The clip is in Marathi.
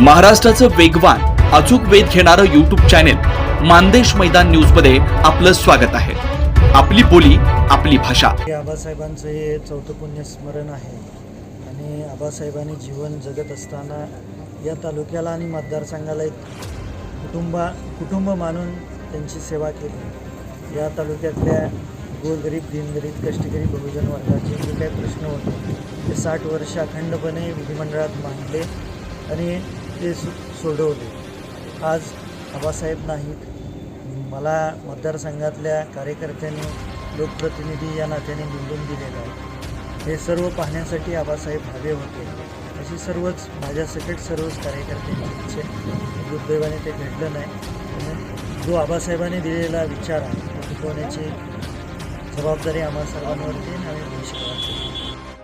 महाराष्ट्राचं वेगवान अचूक वेध घेणारं यूट्यूब चॅनेल मानदेश मैदान न्यूजमध्ये आपलं स्वागत आहे. आपली बोली आपली भाषा. आबासाहेबांचं हे चौथं पुण्यस्मरण आहे. आणि आबासाहेबांनी जीवन जगत असताना या तालुक्याला आणि मतदारसंघाला एक कुटुंबा कुटुंब मानून त्यांची सेवा केली. या तालुक्यातल्या गोरगरीब दिनगरीब कष्टकरी बहुजन वर्गाचे जे काही प्रश्न होते ते साठ वर्ष अखंडपणे विधिमंडळात मांडले. आणि ते सो सोडवले आज आबासाहेब नाहीत. मला मतदारसंघातल्या कार्यकर्त्यांनी लोकप्रतिनिधी या नात्याने निवडून दिलेलं आहे. हे सर्व पाहण्यासाठी आबासाहेब हवे होते. अशी सर्वच माझ्यासकट सर्वच कार्यकर्त्यांची इच्छा दुर्दैवाने ते घडलं नाही. म्हणून जो आबासाहेबांनी दिलेला विचार आहे तो टिकवण्याची जबाबदारी आम्हा सर्वांवरती आणि आम्ही